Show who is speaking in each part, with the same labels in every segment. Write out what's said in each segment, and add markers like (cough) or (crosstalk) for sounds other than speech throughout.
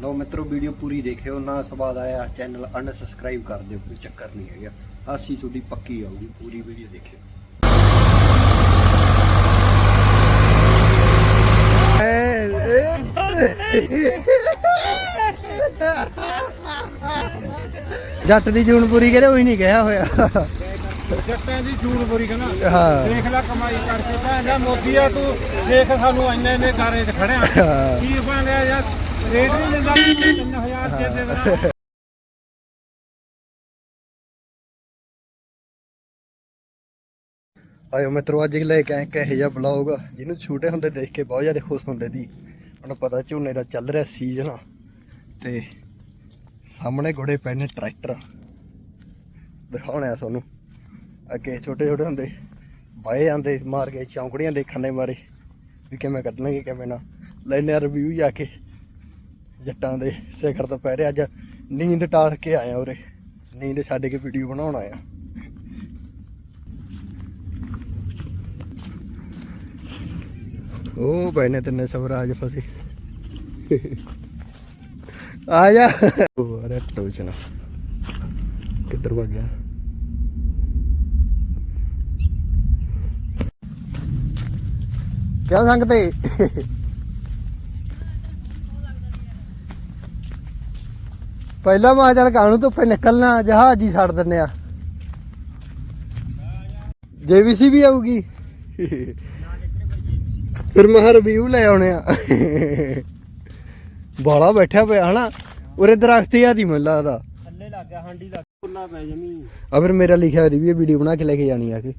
Speaker 1: ਲਓ ਮਿੱਤਰੋ ਵੀਡੀਓ ਪੂਰੀ ਦੇਖਿਓ ਨਾ ਸਵਾਦ ਆਇਆ ਚੈਨਲ ਅਨਸਬਸਕ੍ਰਾਈਬ ਕਰ ਦਿਓ ਕੋਈ ਚੱਕਰ ਨਹੀਂ ਹੈਗਾ। ਹਾਸੀ ਤੁਹਾਡੀ ਪੱਕੀ ਆਊਗੀ ਪੂਰੀ ਵੀਡੀਓ ਦੇਖਿਓ। ਜੱਟ ਦੀ ਜੂਨ ਪੂਰੀ ਕਰੇ ਉਹੀ ਨਹੀਂ ਕਿਹਾ ਹੋਇਆ।
Speaker 2: ਜੱਟਾਂ ਦੀ ਜੂਨ ਬੁਰੀ ਕਹਿੰਦਾ
Speaker 1: ਹਾਂ।
Speaker 2: ਦੇਖ ਲੈ ਕਮਾਈ ਕਰਕੇ ਭੈਣਦਾ ਮੋਦੀ ਆ ਤੂੰ ਦੇਖ ਸਾਨੂੰ ਇੰਨੇ ਇੰਨੇ ਗਾਰੇ 'ਚ ਖੜਿਆ। ਕੀ ਬਣਿਆ ਯਾਰ? ਰੇਟ ਨਹੀਂ ਦਿੰਦਾ 3000 ਦੇ ਦੇ ਦੇਣਾ
Speaker 1: ਆਇਓ ਮਿੱਤਰੋ, ਅੱਜ ਲੈ ਕੇ ਆਏ ਕਹੇ ਜਿਹਾ ਬਲੌਗ ਜਿਹਨੂੰ ਛੋਟੇ ਹੁੰਦੇ ਦੇਖ ਕੇ ਬਹੁਤ ਜ਼ਿਆਦਾ ਖੁਸ਼ ਹੁੰਦੇ ਸੀ। ਮੈਨੂੰ ਪਤਾ ਝੋਨੇ ਦਾ ਚੱਲ ਰਿਹਾ ਸੀਜ਼ਨ ਤੇ ਸਾਹਮਣੇ ਘੋੜੇ ਪਏ ਨੇ ਟਰੈਕਟਰ। ਦਿਖਾਉਣੇ ਆ ਤੁਹਾਨੂੰ। ਅੱਗੇ ਛੋਟੇ ਛੋਟੇ ਹੁੰਦੇ ਬਾਏ ਜਾਂਦੇ, ਮਾਰ ਕੇ ਚੌਂਕੜੀਆਂ ਦੇਖਣ ਦੇ ਮਾਰੇ, ਵੀ ਕਿਵੇਂ ਕੱਢਣਗੇ, ਕਿਵੇਂ ਨਾ। ਲੈਣੇ ਰਿਵਿਊ ਜਾ ਕੇ। ਜੱਟਾਂ ਦੇ ਸਿਖਰ ਤੋਂ ਪੈ ਰਿਹਾ। ਅੱਜ ਨੀਂਦ ਟਾਲ ਕੇ ਆਇਆ ਉਰੇ। ਨੀਂਦ ਛੱਡ ਕੇ ਵੀਡੀਓ ਬਣਾਉਣ ਆਇਆ। ਉਹ ਬੈਨੇ ਤਿੰਨੇ ਸਵਰਾਜ ਫਸੇ। ਆ ਜਾ। ਅਰੇ ਟੋਚਣਾ। ਕਿੱਧਰ ਵਗ ਗਿਆ? ਕਿਆ ਸੰਗਤੇ? ਪਹਿਲਾਂ ਮਾ ਚੱਲ ਕਾਣੂ ਧੁੱਪੇ ਨਿਕਲਣਾ ਜਹਾਜ਼ ਹੀ ਛੱਡ ਦਿੰਨੇ ਆ। ਜੇਬੀਸੀ ਵੀ ਆਊਗੀ। ਫਿਰ ਮੈਂ ਰਿਵਿਊ ਲੈ ਆਉਣੇ ਆ। ਬਾਲਾ ਬੈਠਿਆ ਪਿਆ ਹਨਾ? ਉਰੇ ਦਰਖਤ ਹੀ ਆਦੀ ਮੈਨੂੰ ਲੱਗਦਾ।
Speaker 2: ਥੱਲੇ ਲੱਗ ਗਿਆ ਹਾਂਡੀ ਲੱਗ ਕੁੱਲਾ ਪੈ ਜਮੀ
Speaker 1: ਆ ਫਿਰ ਮੇਰਾ ਲਿਖਿਆ ਹੋਇਆ ਵੀ ਇਹ ਵੀਡੀਓ ਬਣਾ ਕੇ ਲੈ ਕੇ ਜਾਣੀ ਆ ਕੇ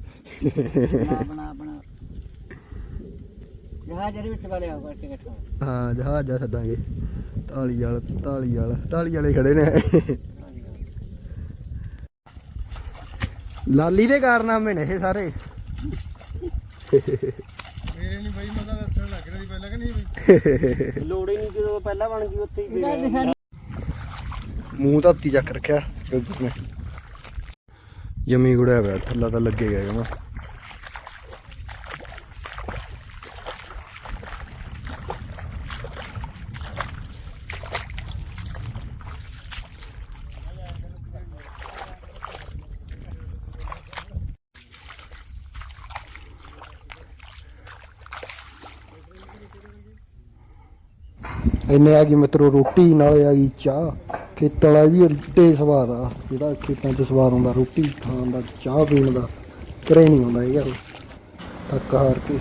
Speaker 3: ਬਣਾ ਬਣਾ ਜਹਾਜ਼ ਦੇ ਵਿੱਚ ਵਾਲੇ ਆਉਗਾ ਟਿਕਟ।
Speaker 1: ਹਾਂ ਜਹਾਜ਼ ਆ ਛੱਡਾਂਗੇ ਢਾਲੀ ਵਾਲ ਢਾਲੀ ਵਾਲ ਢਾਲੀ ਵਾਲੇ ਖੜੇ ਨੇ। ਲਾਲੀ ਦੇ ਕਾਰਨਾਮੇ ਨੇ ਇਹ ਸਾਰੇ।
Speaker 2: ਮੇਰੇ ਨਹੀਂ ਬਈ ਮਜ਼ਾ ਦੱਸਣ ਲੱਗ ਰਿਹਾ ਸੀ ਪਹਿਲਾਂ ਕਿ ਨਹੀਂ ਬਈ? ਲੋੜ ਹੀ ਨਹੀਂ ਜਦੋਂ ਪਹਿਲਾਂ ਬਣ ਗਈ ਉੱਥੇ ਹੀ
Speaker 1: ਮੂੰਹ ਤਾਂ ਉੱਤੀ ਚੱਕ ਰੱਖਿਆ ਯਮੀ ਗੁੜਿਆ ਹੋਇਆ ਥੱਲਾ ਤਾਂ ਲੱਗੇਗਾ ਜਮਾ। ਇੰਨੇ ਆ ਗਈ ਮਿੱਤਰੋ ਰੋਟੀ ਨਾਲੇ ਆ ਗਈ ਚਾਹ। ਖੇਤਾਂ ਵਾਲਾ ਵੀ ਏਡੇ ਸਵਾਦ ਆ ਜਿਹੜਾ ਖੇਤਾਂ 'ਚ ਸਵਾਦ ਆਉਂਦਾ ਰੋਟੀ ਖਾਣ ਦਾ ਚਾਹ ਪੀਣ ਦਾ ਕਰੇ ਨਹੀਂ ਆਉਂਦਾ ਇਹ ਥੱਕ ਹਾਰ ਕੇ।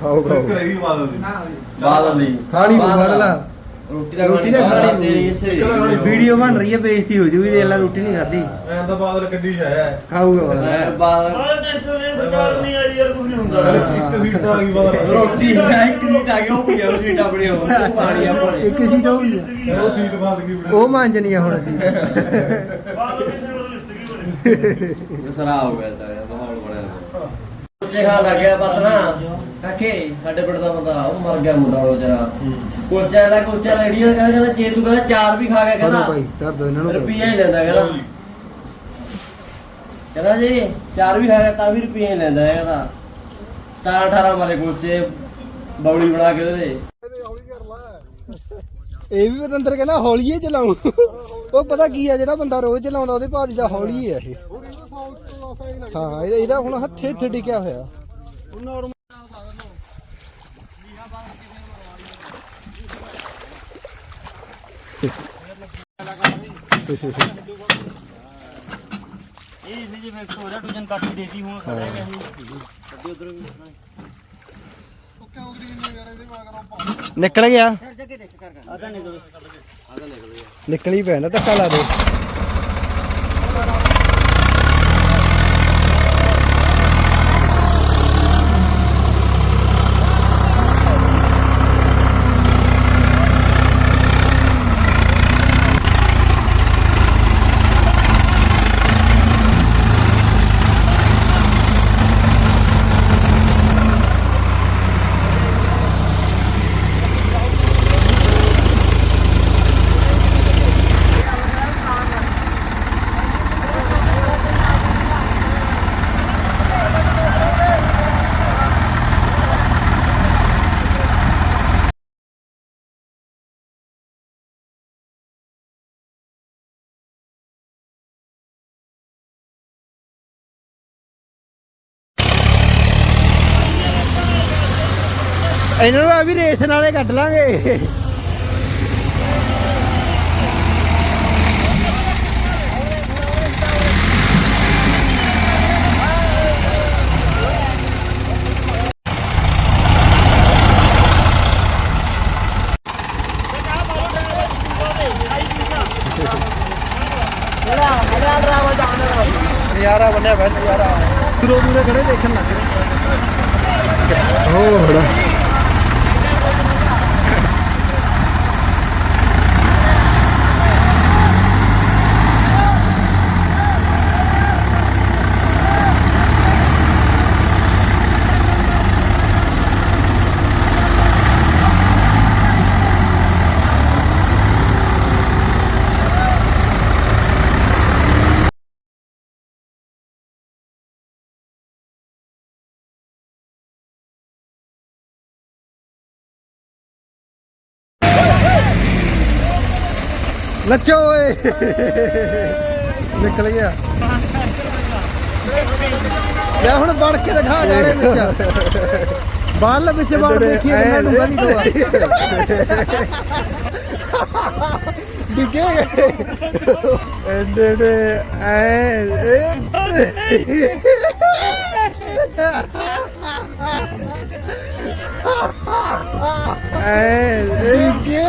Speaker 1: ਖਾਓ ਖਾਓ।
Speaker 4: ਬਾਦਲ ਨਹੀਂ
Speaker 1: ਖਾਣੀ ਪਊ ਬਦਲਾ
Speaker 4: ਰੋਟੀ ਦਾ
Speaker 1: ਰੋਟੀ ਤਾਂ ਖਾਣੀ।
Speaker 4: ਤੇਰੀ ਇਸੇ
Speaker 1: ਵੀਡੀਓ ਬਣ ਰਹੀ ਹੈ ਬੇਇੱਜ਼ਤੀ ਹੋ ਜੂਗੀ ਦੇਖ ਲੈ ਰੋਟੀ ਨਹੀਂ ਖਾਦੀ
Speaker 2: ਐਂ ਤਾਂ ਬਾਦਲ ਕੱਢੀ ਜਾਇਆ
Speaker 1: ਖਾਊਗਾ ਬਦਲਾ।
Speaker 4: ਮੈਂ ਬਾਦਲ
Speaker 2: ਇੱਕ ਸੀਟ ਤਾਂ ਆ ਗਈ ਬਾਦਲ।
Speaker 4: ਰੋਟੀ ਮੈਂ ਇੱਕ ਸੀਟ ਆ ਗਿਆ ਉਹ ਪੀਆ ਉਹ ਸੀਟ (laughs) ਆਪਣੀ ਉਹ ਪਾਣੀ ਆਪਣੇ।
Speaker 1: ਇੱਕ ਸੀਟ ਹੋਊਗੀ ਆ।
Speaker 2: ਉਹ ਸੀਟ ਫਸ ਗਈ
Speaker 1: ਉਹ ਮਾਂਜਣੀ ਆ ਹੁਣ ਅਸੀਂ।
Speaker 4: ਸਰਾ ਹੋ ਗਿਆ ਤਾਂ ਮਾਹੌਲ ਬਣਿਆ ਕੁਲਚੇ ਖਾਣ ਲੱਗ ਗਿਆ ਪਤਨਾ ਕਾਕੇ ਸਾਡੇ ਪਿੰਡ ਦਾ ਬੰਦਾ ਉਹ ਮਰ ਗਿਆ ਮੁੰਡਾ ਉਹ ਜਰਾ। ਕੁਲਚਾ ਦਾ ਕੁਲਚਾ ਰੇੜੀ ਦਾ ਕਹਿੰਦਾ ਕਹਿੰਦਾ ਜੇ ਤੂੰ ਕਹਿੰਦਾ ਚਾਰ ਵੀ ਖਾ ਗਿਆ
Speaker 1: ਕਹਿੰਦਾ।
Speaker 4: ਕਹਿੰਦਾ
Speaker 1: ਭਾਈ ਧਰ ਦੋ ਇਹਨਾਂ ਨੂੰ
Speaker 4: ਰੁਪਈਆ ਹੀ ਲੈਂਦਾ ਕਹਿੰਦਾ। ਕਹਿੰਦਾ ਜੀ ਚਾਰ ਵੀ ਖਾ ਗਿਆ ਤਾਂ ਵੀ ਰੁਪਈਆ ਹੀ ਲੈਂਦਾ ਹੈ ਕਹਿੰਦਾ। 17 18 ਮਾਰੇ ਕੁਲਚੇ ਬੌਲੀ ਬਣਾ ਕੇ ਉਹਦੇ।
Speaker 1: ਇਹ ਵੀ ਪਤੰਦਰ ਕਹਿੰਦਾ ਹੌਲੀਏ ਚਲਾਉ। ਉਹ ਪਤਾ ਕੀ ਆ, ਜਿਹੜਾ ਬੰਦਾ ਰੋਜ਼ ਚਲਾਉਂਦਾ, ਉਹਦੇ ਭਾਦੀ ਦਾ ਹੌਲੀ ਹੈ ਇਹ। ਹਾਂ, ਇਹਦਾ- ਇਹਦਾ ਹੁਣ ਹੱਥੇ ਹੱਥੇ ਟਿਕਿਆ ਹੋਇਆ।
Speaker 2: ਇਹ ਜੇ ਫਿਕਸ ਹੋ ਰਿਹਾ ਟੂਜਨ ਕੱਟ ਕੇ ਦੇਤੀ ਹੁਣ ਖੜਾ ਗਿਆ ਸੀ
Speaker 1: ਨਿਕਲ ਗਿਆ।
Speaker 2: ਆਦਾ ਨਿਕਲ
Speaker 1: ਨਿਕਲ ਹੀ ਪੈਣਾ ਧੱਕਾ ਲਾ ਦੇ। ਇਹਨਾਂ ਨੂੰ ਆ ਵੀ ਰੇਸ ਨਾਲੇ ਕੱਢ ਲਾਂਗੇ। ਨਜ਼ਾਰਾ ਬੰਨਿਆ ਬੈ ਨਜ਼ਾਰਾ। ਦੂਰੋਂ ਦੂਰੇ ਖੜੇ ਦੇਖਣ ਲੱਗ ਰਹੇ ਹੋ ਬੜਾ ਲੱਚੋ ਓਏ। ਨਿਕਲ ਗਿਆ। ਲੈ ਹੁਣ ਵੜ ਕੇ ਦਿਖਾ ਜਾਣੇ ਵਿੱਚ। ਬਾਹਰ ਵਿੱਚ ਵੜ ਦੇਖੀਏ ਕਿੰਨਾ ਡੂੰਗਾ ਨਹੀਂ ਡੋਆ ਡਿੱਗੇ ਐਡੇ ਦੇ ਐ ਐ ਡਿੱਗੇ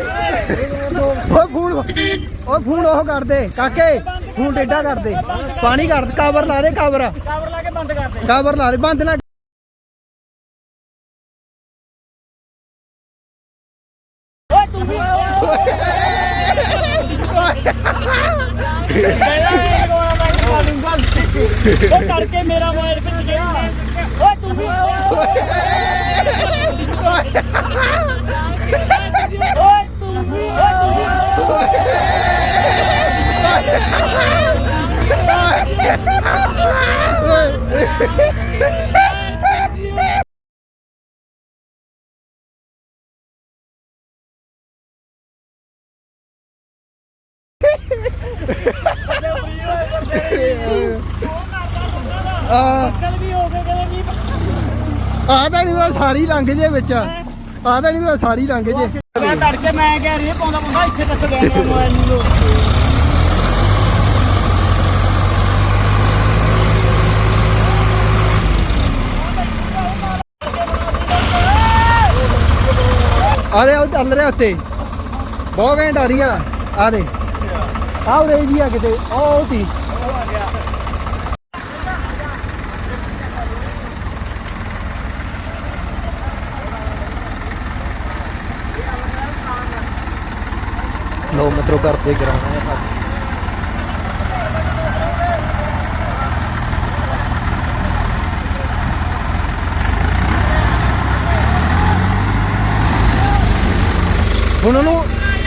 Speaker 1: ਓ ਫੋਨ ਓ ਫੋਨ ਉਹ ਕਰ ਦੇ ਕਾਕੇ ਫੋਨ ਟੇਡਾ ਕਰ ਦੇ। ਪਾਣੀ ਕਰ ਦੇ ਕਵਰ ਲਾ ਦੇ ਕਵਰ
Speaker 2: ਕਵਰ ਲਾ ਕੇ ਬੰਦ ਕਰ ਦੇ।
Speaker 1: ਕਵਰ ਲਾ ਦੇ ਬੰਦ ਨਾ ਆ
Speaker 2: ਚੱਲ
Speaker 1: ਆ ਤਾਂ ਨਹੀਂ ਸਾਰੀ ਲੰਘ ਜੇ ਵਿੱਚ। ਆ ਤਾਂ ਨਹੀਂ ਸਾਰੀ ਲੰਘ ਜੇ।
Speaker 2: ਮੈਂ ਤੜਕੇ ਮੈਂ ਕਹਿ ਰਹੀ ਪਾਉਂਦਾ ਪਾਉਂਦਾ ਇੱਥੇ ਤੱਕ ਗਿਆ ਮੋਬਾਈਲ ਨਹੀਂ
Speaker 1: ਆ ਦੇ ਉਹ ਚੱਲ ਰਿਹਾ ਉੱਤੇ। ਬਹੁਤ ਘੈਂਟ ਆ ਰਹੀ ਆ। ਆ ਦੇ। ਆ ਉਰੇ ਜੀ ਆ ਕਿਤੇ। ਉਹ ਤੀ ਲੋ ਮਿੱਤਰੋ ਕਰਦੇ ਕਰਾਉਣਾ ਹੈ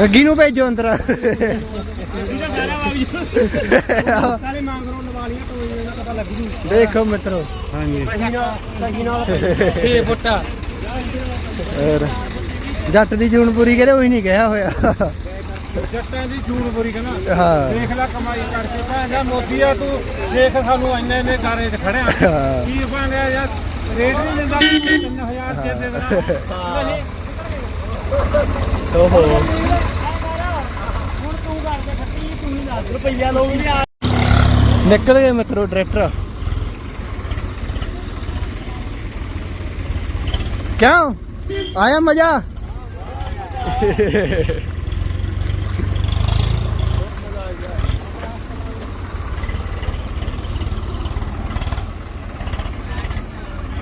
Speaker 1: ਗੱਗੀ ਨੂੰ ਭੇਜੋ ਅੰਦਰ। ਦੇਖੋ ਮਿੱਤਰੋ।
Speaker 2: ਹਾਂਜੀ। ਗੱਗੀ ਨਾਲ
Speaker 1: ਜੱਟ ਦੀ ਜੂਨ ਪੂਰੀ ਕਹਿੰਦੇ ਉਹੀ ਨਹੀਂ ਕਿਹਾ ਹੋਇਆ।
Speaker 2: ਜੱਟਾਂ ਦੀ ਜੂਨ ਪੂਰੀ ਕਹਿੰਦਾ।
Speaker 1: ਹਾਂ।
Speaker 2: ਦੇਖ ਲੈ ਕਮਾਈ ਕਰਕੇ। ਭਾਂਦਾ ਮੋਦੀ ਆ ਤੂੰ ਦੇਖ ਸਾਨੂੰ ਇੰਨੇ ਇੰਨੇ ਕਾਰੇ ਚ ਖੜਿਆ। ਕੀ ਭਾਂਦਾ ਯਾਰ ਰੇਟ ਨਹੀਂ ਦਿੰਦਾ। 3000 ਦੇ ਦੇ ਦੇਣਾ।
Speaker 1: ਓਹੋ।
Speaker 3: ਹੁਣ ਤੂੰ ਕਰ ਦੇ ਖੱਟੀ ਤੂੰ ਹੀ ਦੱਸ ਰੁਪਈਆ ਲਓ ਵੀ
Speaker 1: ਨਿਕਲ ਗਏ ਮਿੱਤਰੋ ਡਾਇਰੈਕਟਰ ਕਿਉਂ? ਆਇਆ ਮਜ਼ਾ?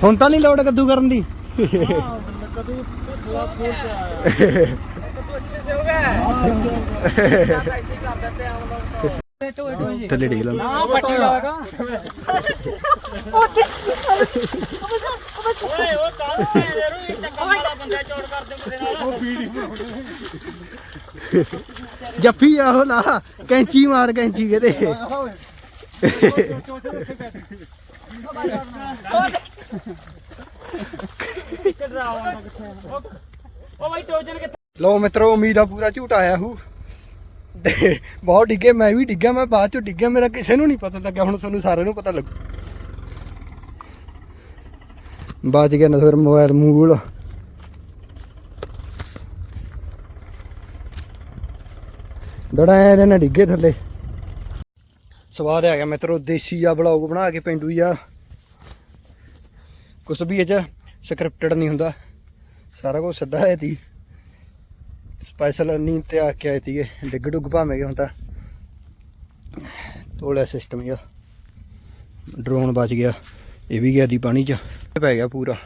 Speaker 1: ਹੁਣ ਤਾਂ ਨਹੀਂ ਲੋੜ ਕੱਦੂ ਕਰਨ ਦੀ।
Speaker 2: ਕਦੋਂ ਦੁਆ ਫੋਨ ਤੇ ਆਇਆ।
Speaker 1: ਥੱਲੇ ਡਿੱਗ ਲਾਂ।
Speaker 2: ਆ ਪੱਟੀ ਲਾਗਾ
Speaker 3: ਓਏ ਉਹ ਕਾਹਨੂੰ ਮੇਰੇ ਨੂੰ ਇੱਕ ਕੰਮ ਵਾਲਾ ਬੰਦਾ ਚੋੜ ਕਰ ਦੇ ਮੇਰੇ ਨਾਲ
Speaker 1: ਜੱਫੀ ਆਹੋ ਲਾ ਕੈਂਚੀ ਮਾਰ ਕੈਂਚੀ ਕਿਤੇ।
Speaker 3: ਉਹ ਉਹ ਬਾਈ ਟੋਜਨ ਕਿੱਥੇ
Speaker 1: ਲੋ ਮਿੱਤਰੋ, ਉਮੀਦ ਆ ਪੂਰਾ ਝੂਠ ਆਇਆ ਹੂ। ਬਹੁਤ ਡਿੱਗੇ, ਮੈਂ ਵੀ ਡਿੱਗਿਆ, ਮੈਂ ਬਾਅਦ ਚੋਂ ਡਿੱਗਿਆ, ਮੇਰਾ ਕਿਸੇ ਨੂੰ ਨਹੀਂ ਪਤਾ ਲੱਗਿਆ, ਹੁਣ ਤੁਹਾਨੂੰ ਸਾਰਿਆਂ ਨੂੰ ਪਤਾ ਲੱਗੂ। ਬਾਅਦ ਗਿਆ ਨਾ ਫਿਰ ਮੋਬਾਈਲ ਮੂਲ। ਦੜਾ ਇਹਦੇ ਨਾਲ ਡਿੱਗੇ ਥੱਲੇ। ਸਵਾਦ ਆ ਗਿਆ ਮਿੱਤਰੋ, ਦੇਸੀ ਆ ਬਲੌਗ ਬਣਾ ਕੇ ਪਿੰਡੂ ਆ ਕੁਛ ਵੀ ਇਹ ਚ ਸਕ੍ਰਿਪਟਡ ਨਹੀਂ ਹੁੰਦਾ। ਸਾਰਾ ਕੁਝ ਸਿੱਧਾ ਹੈ ਤੀ। ਸਪੈਸ਼ਲ ਨੀਂਦ ਤੇ ਆ ਕੇ ਆਏ ਸੀਗੇ, ਡਿੱਗ ਡੁੱਗ ਭਾਵੇਂ ਹੁਣ ਤਾਂ ਤੋਲਿਆ ਸਿਸਟਮ ਹੀ ਆ ਡਰੋਨ ਬਚ ਗਿਆ, ਇਹ ਵੀ ਗਿਆ ਦੀ ਪਾਣੀ 'ਚ ਪੈ ਗਿਆ ਪੂਰਾ।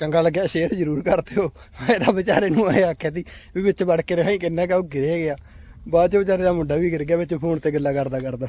Speaker 1: ਚੰਗਾ ਲੱਗਿਆ ਸ਼ੇਅਰ ਜ਼ਰੂਰ ਕਰ ਦਿਓ ਮੈਂ ਤਾਂ ਵਿਚਾਰੇ ਨੂੰ ਆਇਆ ਆਖਿਆ ਸੀ ਵੀ ਵਿੱਚ ਵੜ ਕੇ ਰਹਾਂ ਕਿੰਨਾ ਕਾ ਉਹ ਗਿਰੇ ਗਿਆ। ਬਾਅਦ ਚ ਵਿਚਾਰੇ ਦਾ ਮੁੰਡਾ ਵੀ ਗਿਰ ਗਿਆ ਵਿੱਚ ਫੋਨ ਤੇ ਗੱਲਾਂ ਕਰਦਾ ਕਰਦਾ